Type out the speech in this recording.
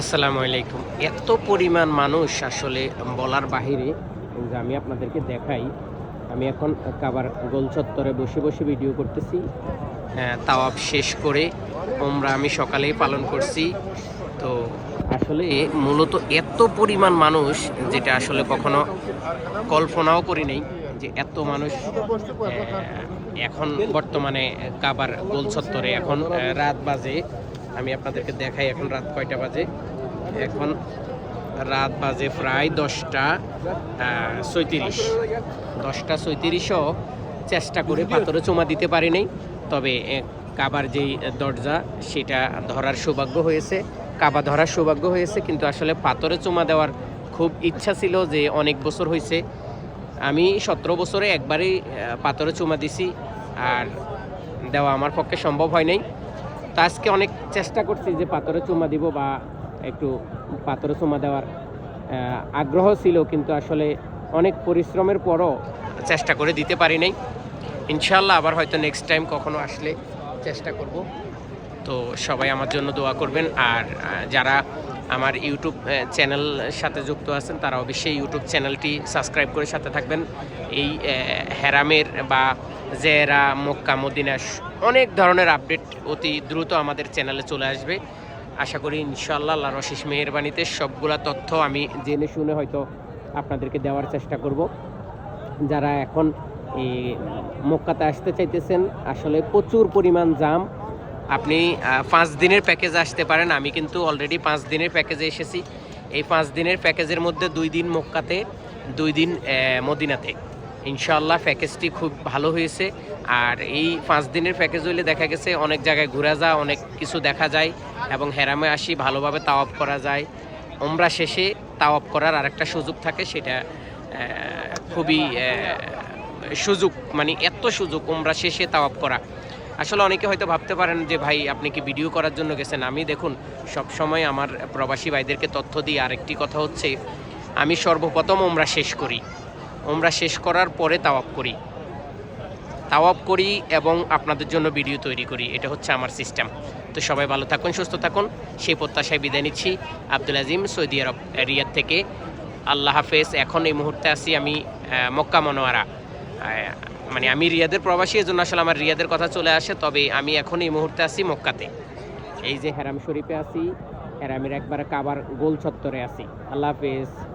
আসসালামু আলাইকুম। এত পরিমাণ মানুষ আসলে বলার বাহিরে যে আমি আপনাদেরকে দেখাই। আমি এখন কাবার গোল চত্বরে বসে বসে ভিডিও করতেছি। হ্যাঁ, তাওয়াব শেষ করে ওমরা আমি সকালেই পালন করছি। তো আসলে মূলত এত পরিমাণ মানুষ যেটা আসলে কখনো কল্পনাও করি নাই যে এত মানুষ এখন বর্তমানে কাবার গোল চত্বরে এখন রাত বাজে। আমি আপনাদেরকে দেখাই, এখন রাত কয়টা বাজে? এখন রাত বাজে প্রায় দশটা সৈতিরিশ দশটা সৈতিরিশও চেষ্টা করে পাথরে চুমা দিতে পারি নাই, তবে কাবার যেই দরজা, সেটা ধরার সৌভাগ্য হয়েছে, কাবা ধরার সৌভাগ্য হয়েছে, কিন্তু আসলে পাথরে চুমা দেওয়ার খুব ইচ্ছা ছিল যে অনেক বছর হয়েছে। আমি সতেরো বছরে একবারই পাথরে চুমা দিছি, আর দেওয়া আমার পক্ষে সম্ভব হয় নাই। তো আজকে অনেক চেষ্টা করছি যে পাথরে চুমা দিব বা একটু পাথরে চুমা দেওয়ার আগ্রহ ছিল, কিন্তু আসলে অনেক পরিশ্রমের পরও চেষ্টা করে দিতে পারি নাই। ইনশাল্লাহ আবার হয়তো নেক্সট টাইম কখনো আসলে চেষ্টা করব। তো সবাই আমার জন্য দোয়া করবেন। আর যারা আমার ইউটিউব চ্যানেল সাথে যুক্ত আছেন, তারা অবশ্যই ইউটিউব চ্যানেলটি সাবস্ক্রাইব করে সাথে থাকবেন। এই হেরামের বা জেরা, মক্কা, মদিনা অনেক ধরনের আপডেট অতি দ্রুত আমাদের চ্যানেলে চলে আসবে। আশা করি ইনশাল্লাহ আল্লাহর অশেষ মেহেরবানিতে সবগুলা তথ্য আমি জেনে শুনে হয়তো আপনাদেরকে দেওয়ার চেষ্টা করব। যারা এখন এই মক্কাতে আসতে চাইতেছেন, আসলে প্রচুর পরিমাণ জাম আপনি পাঁচ দিনের প্যাকেজ আসতে পারেন। আমি কিন্তু অলরেডি পাঁচ দিনের প্যাকেজে এসেছি। এই পাঁচ দিনের প্যাকেজের মধ্যে দুই দিন মক্কাতে, দুই দিন মদিনাতে। ইনশাল্লাহ প্যাকেজটি খুব ভালো হয়েছে। আর এই পাঁচ দিনের প্যাকেজ হইলে দেখা গেছে অনেক জায়গায় ঘোরা যায়, অনেক কিছু দেখা যায় এবং হেরামে আসি, ভালোভাবে তাও তাওয়াপ করা যায়। ওমরা শেষে তাও তাওয়াপ করার আরেকটা সুযোগ থাকে, সেটা খুবই সুযোগ মানে এত সুযোগ ওমরা শেষে তাও তাওয়াপ করা। আসলে অনেকে হয়তো ভাবতে পারেন যে, ভাই, আপনি কি ভিডিও করার জন্য গেছেন? আমি দেখুন সব সময় আমার প্রবাসী ভাইদেরকে তথ্য দিই। আরেকটি কথা হচ্ছে, আমি সর্বপ্রথম ওমরা শেষ করি। ওমরা শেষ করার পরে তাওয়াপ করি। তাওয়াপ করি এবং আপনাদের জন্য ভিডিও তৈরি করি। এটা হচ্ছে আমার সিস্টেম তো সবাই ভালো থাকুন, সুস্থ থাকুন। সেই প্রত্যাশায় বিদায় নিচ্ছি। আব্দুল আজিম, সৌদি আরব, রিয়াদ থেকে। আল্লাহ হাফেজ। এখন এই মুহূর্তে আছি আমি মক্কা মনোয়ারা। মানে আমি রিয়াদের প্রবাসী, এজন্য আসলে আমার রিয়াদের কথা চলে আসে। তবে আমি এখন এই মুহূর্তে আছি মক্কাতে। এই যে হেরাম শরীফে আছি, হেরামের একবার কাবার গোল চত্বরে আছি। আল্লাহ হাফেজ।